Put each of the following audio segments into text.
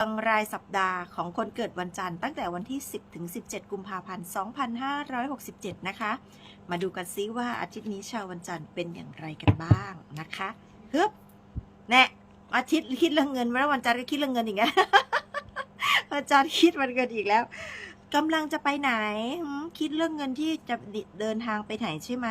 ดวงรายสัปดาห์ของคนเกิดวันจันทร์ตั้งแต่วันที่ 10 ถึง 17 กุมภาพันธ์ 2567 นะคะ มาดูกันซิว่าอาทิตย์นี้ชาววันจันทร์เป็นอย่างไรกันบ้างนะคะฮึบแน่อาทิตย์คิดเรื่องเงินมาแล้ววันจันทร์ก็คิดเรื่องเงินอีกแล้ววันจันทร์คิดวันเงินอีกแล้วกำลังจะไปไหน คิดเรื่องเงินที่จะเดินทางไปไหนใช่ไหม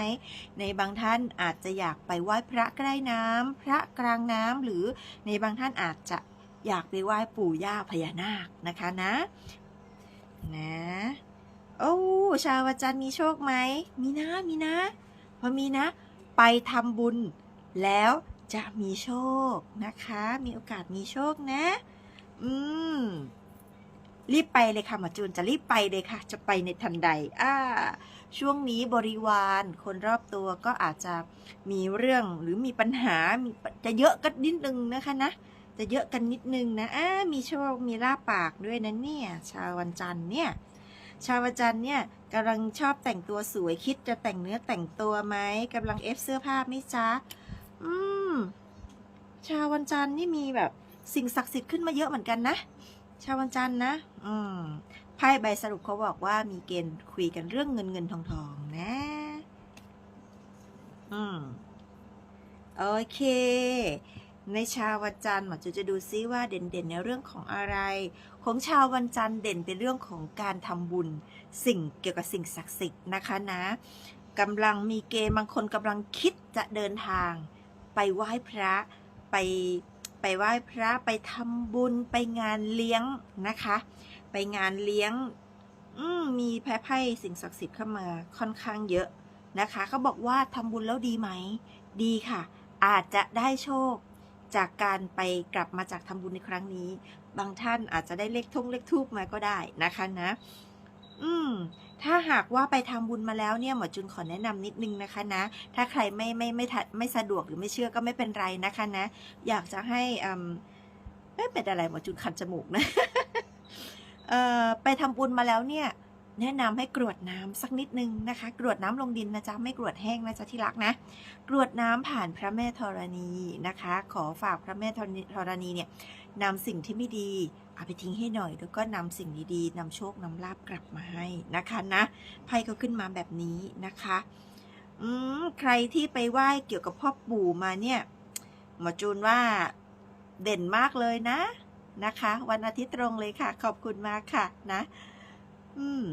ในบางท่านอาจจะอยากไปไหว้พระใกล้น้ำพระกลางน้ำหรือในบางท่านอาจจะ อยากไปไหว้ปู่ย่าพญานาคนะคะนะ นะ โอ้ชาววันจันทร์มีโชคไหม มีนะ มีนะ พอมีนะ ไปทำบุญแล้วจะมีโชคนะคะ มีโอกาสมีโชคนะ อืม รีบไปเลยค่ะหมอจูนจะรีบไปเลยค่ะ จะไปในทันใด อ่า ช่วงนี้บริวารคนรอบตัวก็อาจจะมีเรื่องหรือมีปัญหา มีจะเยอะกันนิดนึงนะคะนะ จะเยอะกันนิดนึงนะอ่ามีโชค มีลาบปากด้วยนะเนี่ย ชาววันจันทร์เนี่ย ชาววันจันทร์เนี่ยกำลังชอบแต่งตัวสวยคิดจะแต่งเนื้อแต่งตัวไหมกำลังเอฟเสื้อผ้าไหมจ๊ะ อืม ชาววันจันทร์นี่มีแบบสิ่งศักดิ์สิทธิ์ขึ้นมาเยอะเหมือนกันนะ ชาววันจันทร์นะ อืม ไพ่ใบสรุปเขาบอกว่ามีเกณฑ์คุยกันเรื่องเงินเงินทองทองนะ อืม โอเค ในชาววันจันทร์หมอจูจะดูซิว่าเด่นๆในเรื่องของอะไร ของชาววันจันทร์เด่นเป็นเรื่องของการทำบุญ สิ่งเกี่ยวกับสิ่งศักดิ์สิทธิ์นะคะนะกำลังมีเกณฑ์บางคนกำลังคิดจะเดินทาง ไปไหว้พระไปไปไหว้พระไปทำบุญไปงานเลี้ยงนะคะ ไปงานเลี้ยงมมีแพ้ไพ่สิ่งศักดิ์สิทธิ์เข้ามาค่อนข้างเยอะนะคะเขาบอกว่าทำบุญแล้วดีไหม ดีค่ะ อาจจะได้โชค จากการไปกลับมาจากทำบุญในครั้งนี้ บางท่านอาจจะได้เลขทงเลขทูบมาก็ได้นะคะนะ อืมถ้าหากว่าไปทำบุญมาแล้วเนี่ยหมอจุนขอแนะนำนิดนึงนะคะนะ ถ้าใครไม่ไม่ไม่ไม่สะดวกหรือไม่เชื่อก็ไม่เป็นไรนะคะนะ อยากจะให้อืมไม่เป็นอะไรหมอจุนคันจมูกนะ เอ่อไปทำบุญมาแล้วเนี่ย แนะนำให้กรวดน้ำสักนิดนึงนะคะ กรวดน้ำลงดินนะจ๊ะไม่กรวดแห้งนะจ๊ะที่รักนะ กรวดน้ำผ่านพระแม่ธรณีนะคะ ขอฝากพระแม่ธรณีธรณีเนี่ยนำสิ่งที่ไม่ดีเอาไปทิ้งให้หน่อย แล้วก็นำสิ่งดีๆนำโชคนำลาบกลับมาให้นะคะนะไพ่เขาขึ้นมาแบบนี้นะคะอืมใครที่ไปไหว้เกี่ยวกับพ่อปู่มาเนี่ยหมอจูนว่าเด่นมากเลยนะนะคะ วันอาทิตย์ตรงเลยค่ะ ขอบคุณมากค่ะนะ อืม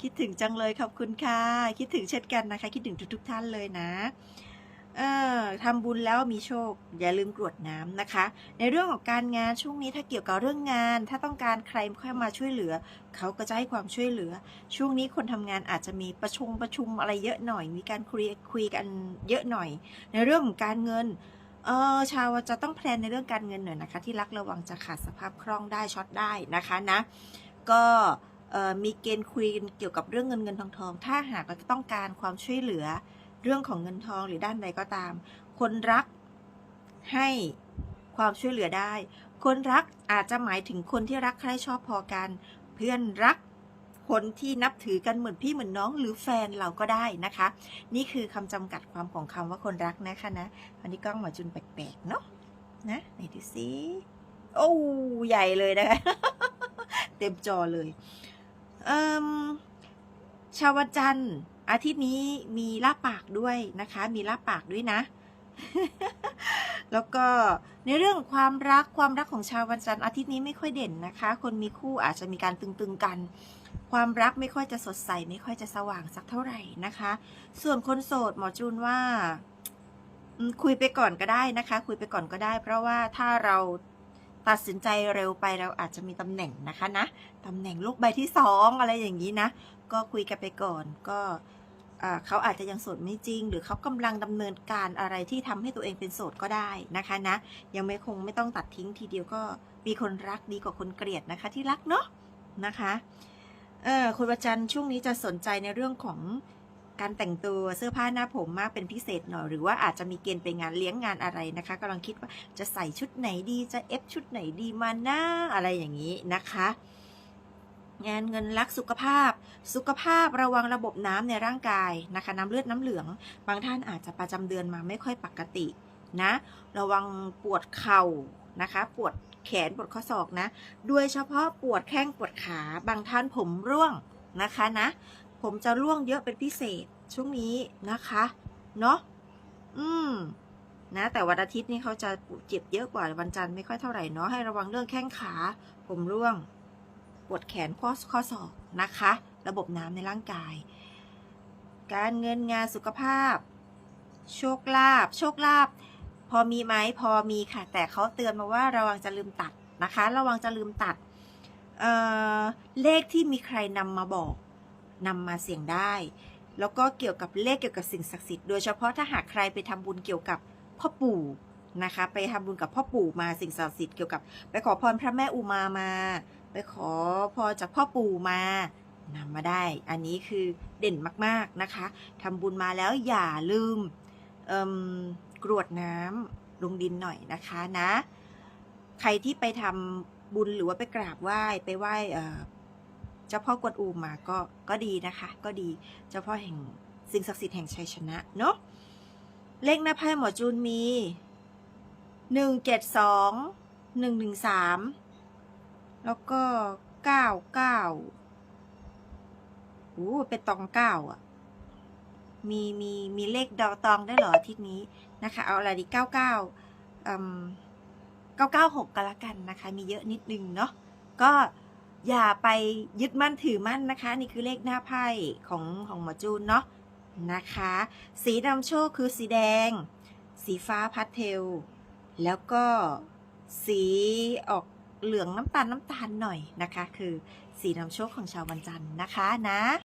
คิดถึงจังเลยขอบคุณค่ะ คิดถึงเช่นกันนะคะ คิดถึงทุกๆท่านเลยนะ เอ่อทำบุญแล้วมีโชค อย่าลืมกรวดน้ำนะคะ ในเรื่องของการงานช่วงนี้ถ้าเกี่ยวกับเรื่องงาน ถ้าต้องการใครเข้ามาช่วยเหลือ เขาก็จะให้ความช่วยเหลือ ช่วงนี้คนทำงานอาจจะมีประชุมประชุมอะไรเยอะหน่อย มีการคุยคุยกันเยอะหน่อย ในเรื่องของการเงินเออชาวจะต้องแพลนในเรื่องการเงินหน่อยนะคะ ที่รักระวังจะขาดสภาพคล่องได้ช็อตได้นะคะนะ ก็มีเกณฑ์คุยกันเกี่ยวกับเรื่องเงินเงินทองทอง ถ้าหากเราต้องการความช่วยเหลือเรื่องของเงินทองหรือด้านใดก็ตาม คนรักให้ความช่วยเหลือได้ คนรักอาจจะหมายถึงคนที่รักใคร่ชอบพอกัน เพื่อนรักคนที่นับถือกันเหมือนพี่เหมือนน้องหรือแฟนเราก็ได้นะคะ นี่คือคำจำกัดความของคำว่าคนรักนะคะนะอันนี้กล้องหมอจุนแปลกๆเนาะนะไหนดูสิโอ้ใหญ่เลยนะคะ เต็มจอเลยเชาววันจันทร์อาทิตย์นี้มีลาปากด้วยนะคะ มีลาปากด้วยนะ แล้วก็ในเรื่องความรักความรักของชาววันจันทร์อาทิตย์นี้ไม่ค่อยเด่นนะคะ คนมีคู่อาจจะมีการตึงๆกัน ความรักไม่ค่อยจะสดใส ไม่ค่อยจะสว่างสักเท่าไหร่นะคะ ส่วนคนโสดหมอจูนว่าคุยไปก่อนก็ได้นะคะ คุยไปก่อนก็ได้ เพราะว่าถ้าเรา ตัดสินใจเร็วไปเราอาจจะมีตำแหน่งนะคะนะตำแหน่งลูกใบที่สองอะไรอย่างนี้นะ ก็คุยกันไปก่อนก็เขาอาจจะยังโสดไม่จริง หรือเขากำลังดำเนินการอะไรที่ทำให้ตัวเองเป็นโสดก็ได้นะคะนะ ยังไม่คงไม่ต้องตัดทิ้งทีเดียวก็มีคนรักดีกว่าคนเกลียดนะคะที่รักเนาะนะคะเออคุณประจันช่วงนี้จะสนใจในเรื่องของ การแต่งตัวเสื้อผ้าหน้าผมมากเป็นพิเศษหน่อย หรือว่าอาจจะมีเกณฑ์ไปงานเลี้ยงงานอะไรนะคะกำลังคิดว่าจะใส่ชุดไหนดีจะเอฟชุดไหนดีมาหน้าอะไรอย่างนี้นะคะงานเงินรักสุขภาพ สุขภาพระวังระบบน้ำในร่างกายนะคะน้ำเลือดน้ำเหลือง บางท่านอาจจะประจำเดือนมาไม่ค่อยปกตินะ ระวังปวดเข่านะคะ ปวดแขนปวดข้อศอกนะ โดยเฉพาะปวดแข้งปวดขา บางท่านผมร่วงนะคะนะ ผมจะร่วงเยอะเป็นพิเศษช่วงนี้นะคะ เนาะอืมนะแต่วันอาทิตย์นี่เขาจะเจ็บเยอะกว่าวันจันทร์ไม่ค่อยเท่าไหร่เนาะให้ระวังเรื่องแข้งขา ผมร่วงปวดแขนข้อข้อศอกนะคะ ระบบน้ำในร่างกาย การเงินงานสุขภาพ โชคลาภโชคลาภพอมีไหมพอมีค่ะ แต่เขาเตือนมาว่าระวังจะลืมตัดนะคะ ระวังจะลืมตัดเเลขที่มีใครนำมาบอก นำมาเสี่ยงได้ แล้วก็เกี่ยวกับเลขเกี่ยวกับสิ่งศักดิ์สิทธิ์โดยเฉพาะถ้าหากใครไปทำบุญเกี่ยวกับพ่อปู่นะคะ ไปทำบุญกับพ่อปู่มาสิ่งศักดิ์สิทธิ์เกี่ยวกับ ไปขอพรพระแม่อุมามา ไปขอพรจากพ่อปู่มานำมาได้ อันนี้คือเด่นมากๆนะคะทำบุญมาแล้วอย่าลืมเอิ่มกรวดน้ำลงดินหน่อยนะคะนะ ใครที่ไปทำบุญหรือว่าไปกราบไหว้ไปไหว้ เจ้าพ่อกวนอูมาก็ก็ดีนะคะ ก็ดีเจ้าพ่อแห่งสิ่งศักดิ์สิทธิ์แห่งชัยชนะเนาะเลขหน้าไพ่หมอจูนมีหนึ่งเจ็ดสองหนึ่งหนึ่งสามแล้วก็เก้าเก้าโอ้เป็นตองเก้าอะ มีมีมีเลขดาวตองได้เหรอทิตย์นี้นะคะ เอาอะไรดีเก้าเก้าเก้าเก้าหกกันละกันนะคะ มีเยอะนิดนึงเนาะก็ อย่าไปยึดมั่นถือมั่นนะคะ นี่คือเลขหน้าไพ่ของของหมอจูนเนาะนะคะ สีนำโชคคือสีแดง สีฟ้าพัสเทล แล้วก็สีออกเหลืองน้ำตาลน้ำตาลหน่อยนะคะ คือสีนำโชคของชาววันจันทร์นะคะนะ